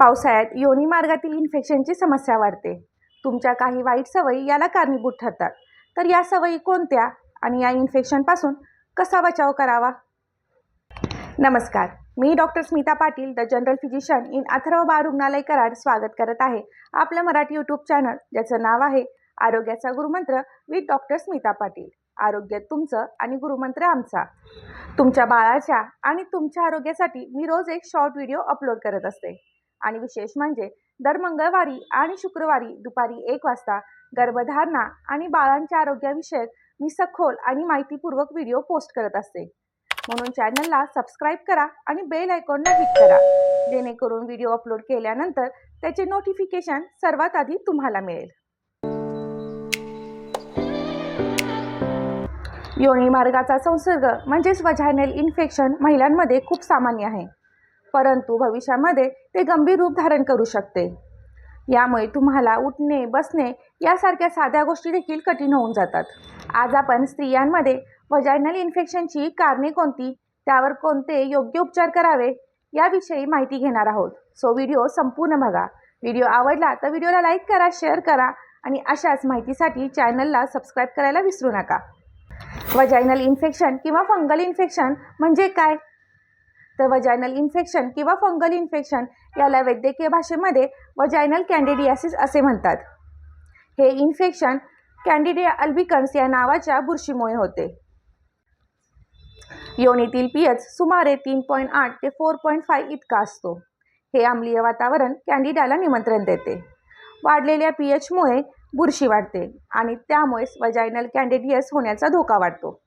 पावसाळ्यात योनी मार्गातील इन्फेक्शनची समस्या वाढते. तुमच्या काही वाईट सवयी याला कारणीभूत ठरतात. तर या सवयी कोणत्या आणि या इन्फेक्शनपासून कसा बचाव करावा? नमस्कार. मी doctor Smita Patil the general physician in Atharva बाळ रुग्णालय कराड स्वागत करत आहे आपलं मराठी यूट्यूब चॅनल ज्याचं नाव आहे आरोग्याचा गुरुमंत्र विथ डॉक्टर स्मिता पाटील. आरोग्य तुमचं आणि गुरुमंत्र आमचा. तुमच्या बाळाच्या आणि तुमच्या आरोग्यासाठी मी रोज एक शॉर्ट व्हिडिओ अपलोड करत असते. आणि विशेष म्हणजे दर मंगळवारी आणि शुक्रवारी दुपारी एक वाजता गर्भधारणा आणि बाळांच्या आरोग्याविषयक मी सखोल आणि माहितीपूर्वक व्हिडिओ पोस्ट करत असते. म्हणून चॅनलला सबस्क्राईब करा आणि बेल आयकॉनला हिट करा. जेणेकरून व्हिडिओ अपलोड केल्यानंतर त्याचे नोटिफिकेशन सर्वात आधी तुम्हाला मिळेल. योनी मार्गाचा संसर्ग म्हणजेच वजायनल इन्फेक्शन महिलांमध्ये खूप सामान्य आहे. परंतु भविष्यामध्ये ते गंभीर रूप धारण करू शकते. यामुळे तुम्हाला उठणे बसणे यासारख्या साध्या गोष्टी देखील कठीण होऊन जातात. आज आपण स्त्रियांमध्ये वजायनल इन्फेक्शनची कारणे कोणती? त्यावर कोणते योग्य उपचार करावे? याविषयी माहिती घेणार आहोत. सो व्हिडिओ संपूर्ण बघा. व्हिडिओ आवडला तर व्हिडिओला लाईक करा शेअर करा आणि अशाच माहितीसाठी चॅनलला सबस्क्राईब करायला विसरू नका. वजायनल इन्फेक्शन किंवा फंगल इन्फेक्शन म्हणजे काय? तर वजायनल इन्फेक्शन किंवा फंगल इन्फेक्शन याला वैद्यकीय भाषेमध्ये वजायनल कॅन्डिडियासिस असे म्हणतात. हे इन्फेक्शन कॅन्डिडिया अल्बिकन्स या नावाच्या बुरशीमुळे होते. योनीतील पीएच सुमारे तीन पॉईंट आठ ते फोर पॉईंट फाय इतका असतो. हे आम्लीय वातावरण कॅन्डिडाला निमंत्रण देते. वाढलेल्या पी एचमुळे बुरशी वाढते आणि त्यामुळेच वजायनल कॅन्डिडियस होण्याचा धोका वाढतो.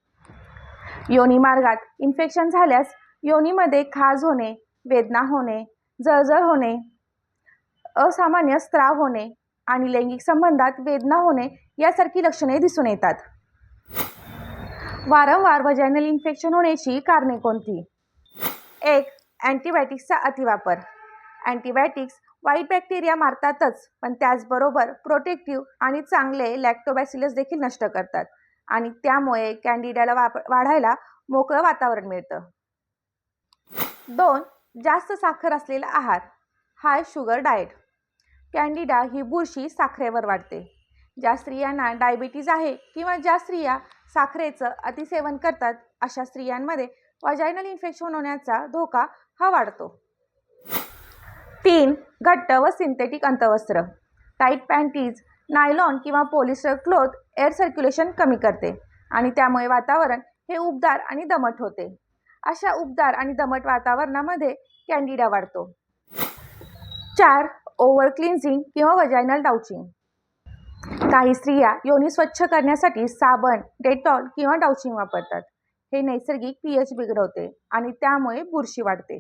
योनी मार्गात इन्फेक्शन झाल्यास योनीमध्ये खाज होणे वेदना होणे जळजळ होणे असामान्य स्त्राव होणे आणि लैंगिक संबंधात वेदना होणे यासारखी लक्षणे दिसून येतात. वारंवार वजायनल इन्फेक्शन होण्याची कारणे कोणती? एक अँटीबायोटिक्सचा अतिवापर. अँटीबायोटिक्स वाईट बॅक्टेरिया मारतातच पण त्याचबरोबर प्रोटेक्टिव्ह आणि चांगले लॅक्टोबॅसिलस देखील नष्ट करतात. आणि त्यामुळे कॅन्डिडाला वाप वाढायला मोकळं वातावरण मिळतं. दोन जास्त साखर असलेला आहार. High sugar diet. कॅन्डिडा ही बुरशी साखरेवर वाढते. ज्या स्त्रियांना डायबिटीज आहे किंवा ज्या स्त्रिया साखरेचं अतिसेवन करतात अशा स्त्रियांमध्ये वजायनल इन्फेक्शन होण्याचा धोका हा वाढतो. तीन घट्ट व सिंथेटिक अंतवस्त्र. टाईट पॅन्टीज नायलॉन किंवा पॉलिस्टर क्लोथ एअर सर्क्युलेशन कमी करते आणि त्यामुळे वातावरण हे उबदार आणि दमट होते. अशा उबदार आणि दमट वातावरणामध्ये कॅन्डिडा वाढतो. चार ओव्हर क्लिन्झिंग किंवा वजायनल डाउचिंग. काही स्त्रिया योनी स्वच्छ करण्यासाठी साबण डेटॉल किंवा डाउचिंग वापरतात. हे नैसर्गिक पी एच बिघडवते आणि त्यामुळे बुरशी वाढते.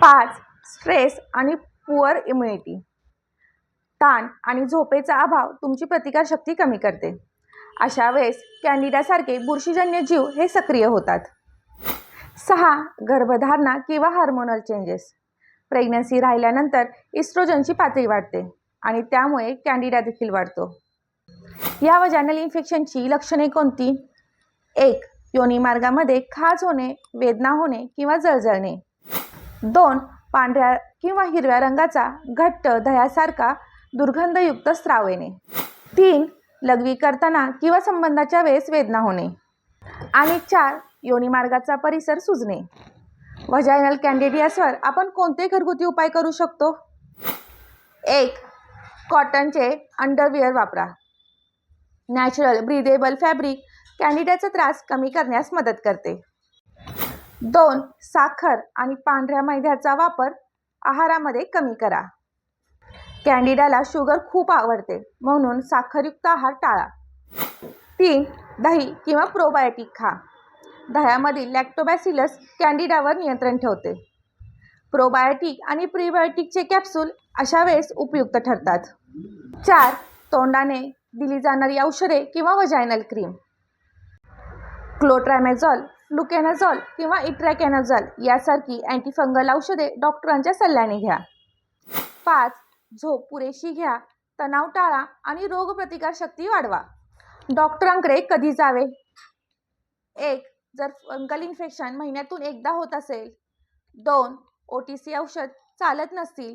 पाच स्ट्रेस आणि पुअर इम्युनिटी. ताण आणि झोपेचा अभाव तुमची प्रतिकारशक्ती कमी करते. अशा वेळेस कॅन्डिडासारखे बुरशीजन्य जीव हे सक्रिय होतात. सहा गर्भधारणा किंवा हार्मोनल चेंजेस प्रेग्नन्सी राहिल्यानंतर इस्ट्रोजनची पातळी वाढते आणि त्यामुळे कॅन्डिडा देखील वाढतो. या वजॅनल इन्फेक्शनची लक्षणे कोणती? एक योनी मार्गामध्ये खाज होणे वेदना होणे किंवा जळजळणे. दोन पांढऱ्या किंवा हिरव्या रंगाचा घट्ट दह्यासारखा दुर्गंधयुक्त स्राव येणे. तीन लघवी करताना किंवा संबंधाच्या वेळेस वेदना होणे. आणि चार योनिमार्गाचा परिसर सुजणे. वजायनल कॅन्डिडियासवर आपण कोणते घरगुती उपाय करू शकतो? एक कॉटनचे अंडरविअर वापरा. नॅचरल ब्रिदेबल फॅब्रिक कॅन्डिडाचा त्रास कमी करण्यास मदत करते. दोन साखर आणि पांढऱ्या मैद्याचा वापर आहारामध्ये कमी करा. कॅन्डिडाला शुगर खूप आवडते म्हणून साखरयुक्त आहार टाळा. तीन दही किंवा प्रोबायोटिक खा. दह्यामधील लॅक्टोबॅसिलस कॅन्डिडावर नियंत्रण ठेवते. प्रोबायोटिक आणि प्रीबायोटिकचे कॅप्सूल अशा वेळेस उपयुक्त ठरतात. चार तोंडाने दिली जाणारी औषधे किंवा वजायनल क्रीम क्लोट्रॅमेझॉल फ्लुकॅनाझॉल किंवा इट्रॅकॅनाझॉल यासारखी अँटीफंगल औषधे डॉक्टरांच्या सल्ल्याने घ्या. पाच झोप पुरेशी घ्या तणाव टाळा आणि रोगप्रतिकारशक्ती वाढवा. डॉक्टरांकडे कधी जावे? एक जर फंगल इन्फेक्शन महिन्यातून एकदा होत असेल दोन ओ टी सी औषध चालत नसतील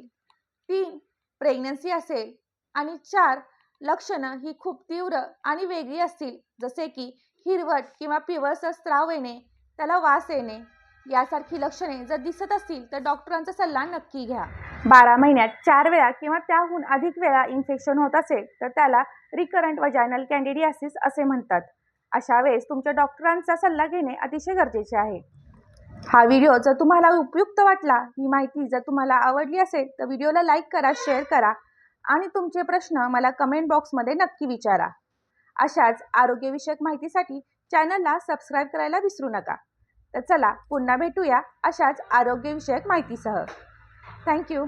तीन प्रेग्नन्सी असेल आणि चार लक्षणं ही खूप तीव्र आणि वेगळी असतील जसे की हिरवट किंवा पिवळसर स्त्राव येणे त्याला वास येणे यासारखी लक्षणे जर दिसत असतील तर डॉक्टरांचा सल्ला नक्की घ्या. बारा महिन्यात चार वेळा किंवा त्याहून अधिक वेळा इन्फेक्शन होत असेल तर त्याला रिकरंट वजायनल कॅन्डिडियासिस असे म्हणतात. अशा वेळेस तुमच्या डॉक्टरांचा सल्ला घेणे अतिशय गरजेचे आहे. हा व्हिडिओ जर तुम्हाला उपयुक्त वाटला ही माहिती जर तुम्हाला आवडली असेल तर व्हिडिओला लाईक करा शेअर करा आणि तुमचे प्रश्न मला कमेंट बॉक्समध्ये नक्की विचारा. अशाच आरोग्यविषयक माहितीसाठी चॅनलला सबस्क्राईब करायला विसरू नका. तर चला पुन्हा भेटूया अशाच आरोग्यविषयक माहितीसह. थँक्यू.